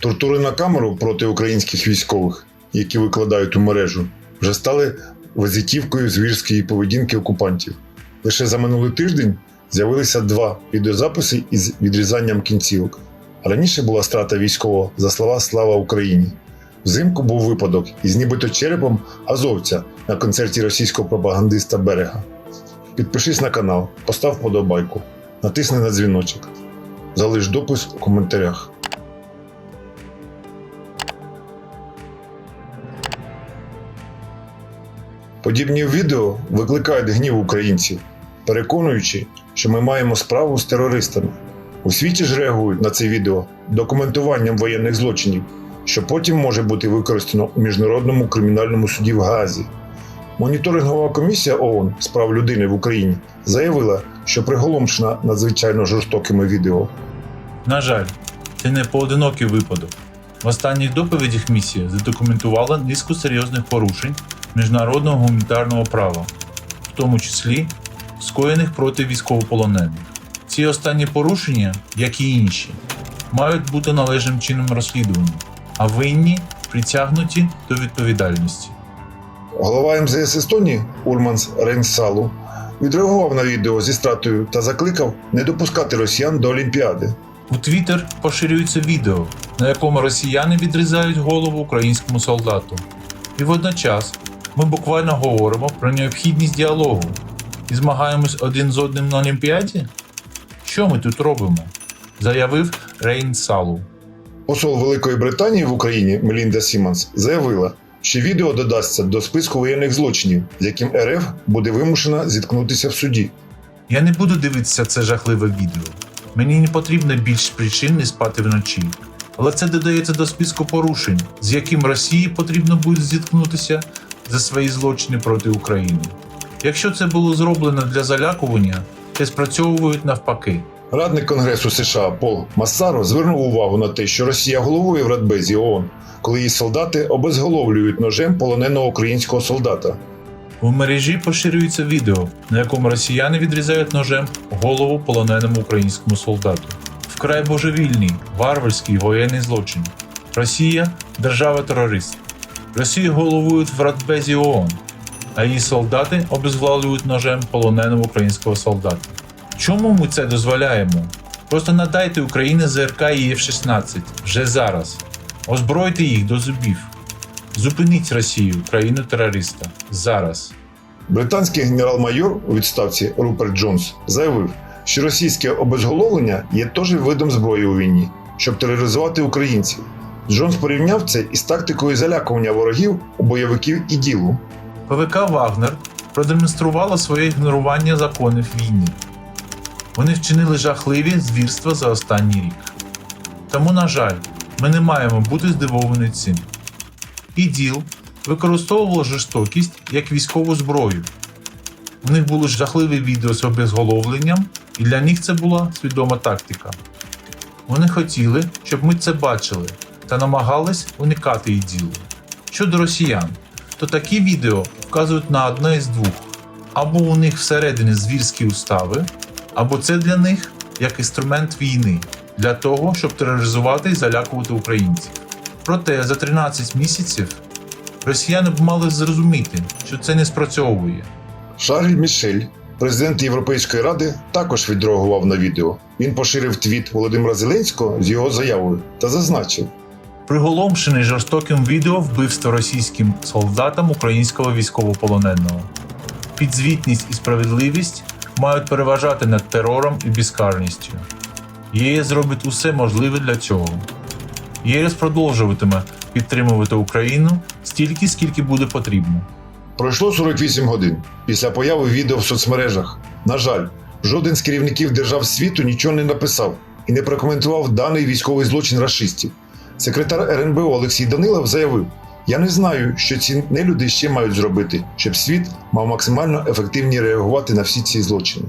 Тортури на камеру проти українських військових, які викладають у мережу, вже стали визитівкою звірської поведінки окупантів. Лише за минулий тиждень з'явилися два відеозаписи із відрізанням кінцівок. Раніше була страта військового за слова Слава Україні. Взимку був випадок із нібито черепом азовця на концерті російського пропагандиста Берега. Підпишись на канал, постав вподобайку, натисни на дзвіночок. Залиш допис у коментарях. Подібні відео викликають гнів українців, переконуючи, що ми маємо справу з терористами. У світі ж реагують на це відео документуванням воєнних злочинів, що потім може бути використано у міжнародному кримінальному суді в Гаазі. Моніторингова комісія ООН з прав людини в Україні заявила, що приголомшена надзвичайно жорстокими відео. На жаль, це не поодинокий випадок. В останніх доповідях місія задокументувала низку серйозних порушень міжнародного гуманітарного права, в тому числі скоєних проти військовополонених. Ці останні порушення, як і інші, мають бути належним чином розслідувані, а винні притягнуті до відповідальності. Голова МЗС Естонії Урманс Рейнсалу відреагував на відео зі стратою та закликав не допускати росіян до Олімпіади. У Твіттер поширюється відео, на якому росіяни відрізають голову українському солдату. І водночас ми буквально говоримо про необхідність діалогу і змагаємось один з одним на Олімпіаді? Що ми тут робимо? заявив Рейн Салу. Посол Великої Британії в Україні Мелінда Сімонс заявила, що відео додасться до списку воєнних злочинів, з яким РФ буде вимушена зіткнутися в суді. Я не буду дивитися це жахливе відео. Мені не потрібно більш причин не спати вночі. Але це додається до списку порушень, з яким Росії потрібно буде зіткнутися за свої злочини проти України. Якщо це було зроблено для залякування, те спрацьовують навпаки. Радник Конгресу США Пол Массаро звернув увагу на те, що Росія головує в Радбезі ООН, коли її солдати обезголовлюють ножем полоненого українського солдата. У мережі поширюється відео, на якому росіяни відрізають ножем голову полоненому українському солдату. Вкрай божевільний, варварський воєнний злочин. Росія держава-терорист. Росію головують в Радбезі ООН, а її солдати обезвладують ножем полоненого українського солдата. Чому ми це дозволяємо? Просто надайте Україні ЗРК і F-16 вже зараз. Озбройте їх до зубів. Зупиніть Росію, країну терориста, зараз. Британський генерал-майор у відставці Руперт Джонс заявив, що російське обезголовлення є теж видом зброї у війні, щоб тероризувати українців. Джонс порівняв це із тактикою залякування ворогів у бойовиків і ділу. ПВК Вагнер продемонструвала своє ігнорування законів війни. Вони вчинили жахливі звірства за останній рік. Тому, на жаль, ми не маємо бути здивовані цим. ІДІЛ використовував жорстокість як військову зброю. У них були жахливі відео з обезголовленням, і для них це була свідома тактика. Вони хотіли, щоб ми це бачили, та намагались уникати іділу. Щодо росіян, то такі відео вказують на одне із двох: або у них всередині звірські устави, або це для них як інструмент війни для того, щоб тероризувати і залякувати українців. Проте за 13 місяців росіяни б мали зрозуміти, що це не спрацьовує. Шарль Мішель, президент Європейської ради, також відреагував на відео. Він поширив твіт Володимира Зеленського з його заявою та зазначив, Приголомшений жорстоким відео вбивства російським солдатам українського військовополоненого. Підзвітність і справедливість мають переважати над терором і безкарністю. ЄС зробить усе можливе для цього. ЄС продовжуватиме підтримувати Україну стільки, скільки буде потрібно. Пройшло 48 годин після появи відео в соцмережах. На жаль, жоден з керівників держав світу нічого не написав і не прокоментував даний військовий злочин рашистів. Секретар РНБО Олексій Данилов заявив: Я не знаю, що ці нелюди ще мають зробити, щоб світ мав максимально ефективні реагувати на всі ці злочини.